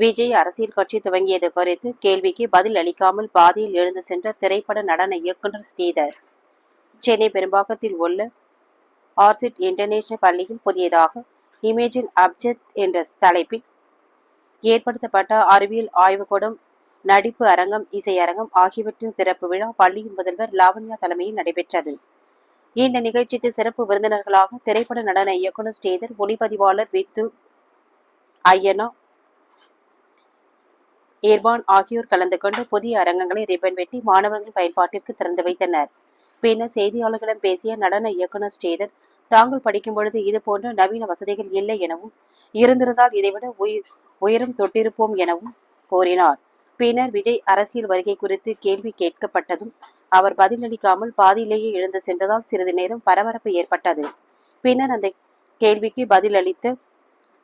விஜய் அரசியல் கட்சி துவங்கியது குறித்து கேள்விக்கு பதில் அளிக்காமல் பாதியில் எழுந்து சென்ற திரைப்பட நடன இயக்குனர் ஸ்ரீதர். சென்னை பெரும்பாக்கத்தில் உள்ள ஆர்சிட் இன்டர்நேஷனல் பள்ளியில் புதியதாக இமேஜின் அப்ஜெக்ட் என்ற தலைப்பில் ஏற்படுத்தப்பட்ட அறிவியல் ஆய்வுக்கூடம் நடிப்பு அரங்கம் இசையரங்கம் ஆகியவற்றின் திறப்பு விழா பள்ளியின் முதல்வர் லாவண்யா தலைமையில் நடைபெற்றது. இந்த நிகழ்ச்சிக்கு சிறப்பு விருந்தினர்களாக திரைப்பட நடன இயக்குனர் ஸ்ரீதர் ஒளிப்பதிவாளர் வித்து ஐயனா இர்பான் ஆகியோர் கலந்து கொண்டு புதிய அரங்கங்களை ரிப்பன் வெட்டி மாணவர்கள் பயன்பாட்டிற்கு திறந்து வைத்தனர். பின்னர் செய்தியாளர்களிடம் பேசிய நடன இயக்குனர் ஸ்ரீதர் தாங்கள் படிக்கும் பொழுது இது போன்ற நவீன வசதிகள் இல்லை எனவும் இருந்திருந்தால் இதைவிட உயரம் தொட்டிருப்போம் எனவும் கூறினார். பின்னர் விஜய் அரசியல் வருகை குறித்து கேள்வி கேட்கப்பட்டதும் அவர் பதிலளிக்காமல் பாதியிலேயே எழுந்து சென்றதால் சிறிது நேரம் பரபரப்பு ஏற்பட்டது. பின்னர் அந்த கேள்விக்கு பதிலளித்து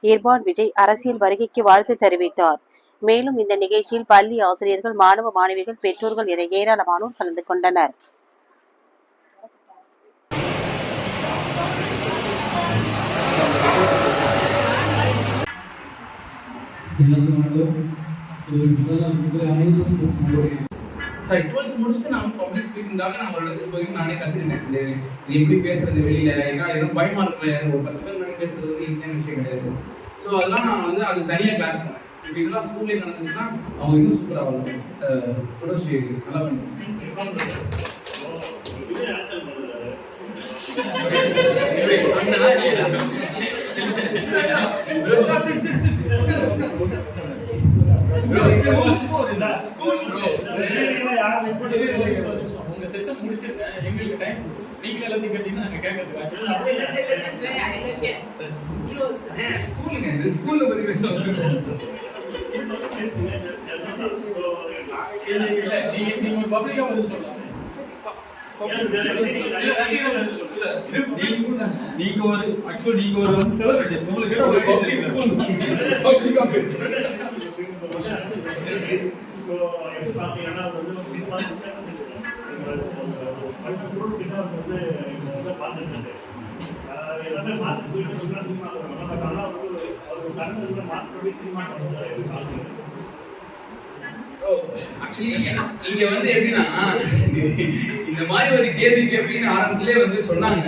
இர்பான் விஜய் அரசியல் வருகைக்கு வாழ்த்து தெரிவித்தார். மேலும் இந்த நிகழ்ச்சியில் பள்ளி ஆசிரியர்கள் மாணவ மாணவிகள் பெற்றோர்கள் என ஏராளமானோர் கலந்து கொண்டனர். டுவெல்த் முடிச்சுட்டு நான் பப்ளிக் ஸ்பீக்கிங்காக நான் ஒரு இடத்துக்கு போய் நானே கற்றுக்கிட்டேன் இது எப்படி பேசுறது வெளியில? ஏன்னா எதுவும் பயமா இருக்குல்ல ஒரு பத்து பேர் பேசுறது வந்து ஈஸியான விஷயம் கிடையாது. ஸோ அதெல்லாம் நான் வந்து அது தனியாக கிளாஸ் பண்ணேன். இப்போ இதெல்லாம் ஸ்கூல்லேயே நடந்துச்சுன்னா அவங்க இன்னும் சூப்பராக வரும் சார் கூட நல்லா பண்ணுவேன் உங்க செஷன் முடிச்சிருங்க. எங்களுக்கு டைம் நீங்க எல்லாத்தையும் கேட்டீங்கன்னா நாங்க கேட்கறதுக்கு ஸ்கூலுங்க இது ஸ்கூலில் பற்றி பேசுவாங்க இல்ல நீங்க நீங்க ஒரு பப்ளிக்கா பதில் சொல்லலாம் நீங்க ஒரு ஆக்சுவலி நீங்க ஒரு வந்து உங்களுக்கு என்ன ஒரு பப்ளிக் ஸ்கூல் பப்ளிக்காக பேசுகிறேன் இப்போ எப்படி பார்த்தீங்கன்னா வந்து ஒரு குரூப் கிட்ட வந்து இப்போ எல்லாமே மாசு போயிட்டு சினிமா பட் ஆனால் வந்து கண்ணு இருந்த மாற்றப்படி சினிமா பார்த்துட்டு இங்க வந்து எப்படின்னா இந்த மாதிரி ஒரு கேள்வி கேட்பீங்கன்னு ஆரம்பத்திலே வந்து சொன்னாங்க.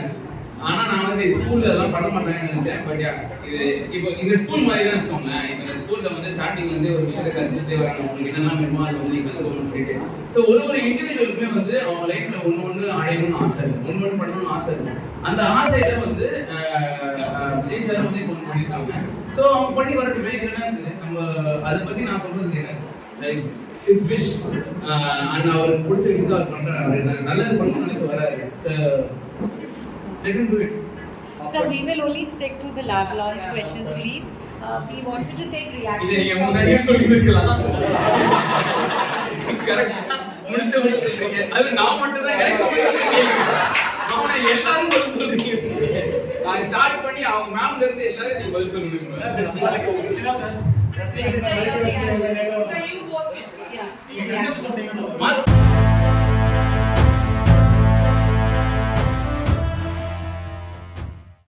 ஆனா நான் வந்து ஸ்கூல்ல எல்லாம் பண்ண மாட்டாங்கன்னு நினைச்சேன் பட் இது இப்போ இந்த ஸ்கூல் மாதிரி தான் வச்சுக்கோங்களேன். இப்போ இந்த ஸ்கூல்ல வந்து ஸ்டார்டிங் வந்து ஒரு விஷயத்தை கத்துக்கிட்டே வரணும். உங்களுக்கு என்னெல்லாம் வேணுமோ அதை வந்து நீங்க சொல்லிட்டு. ஸோ ஒரு ஒரு இண்டிவிஜுவலுக்குமே வந்து அவங்க லைஃப்ல ஒன்று ஒன்று அடையணும்னு ஆசை இருக்கும் ஒன்று ஒன்று பண்ணணும்னு ஆசை இருக்கும் அந்த ஆசையில வந்து அஹ், அஹ், விஜய் சார் வந்து இப்போ ஒண்ணு ஸோ அவங்க பண்ணி வரட்டுமே என்னன்னா நம்ம அதை பத்தி நான் சொல்றதுக்கு என்ன இஸ் விஷ் அண்ட் அவருக்கு பிடிச்ச விஷயத்தை அவர் பண்றாரு அவர் நல்லது பண்ணணும்னு நினைச்சு வராரு let him do it So we will only stick to the lab launch questions, please. Uh, we wanted to take இதை reaction. நீங்க from- முன்னாடியே சொல்லியிருக்கலாம் கரெக்டா முடிச்ச சொல்றீங்க. அது நான் மட்டும் தான் எனக்கு மட்டும் தான் கேள்வி. அவனை எல்லாரும் பதில் சொல்றீங்க நான் ஸ்டார்ட் பண்ணி அவங்க மேம்ல இருந்து எல்லாரும் நீங்க பதில் சொல்லணும் Must.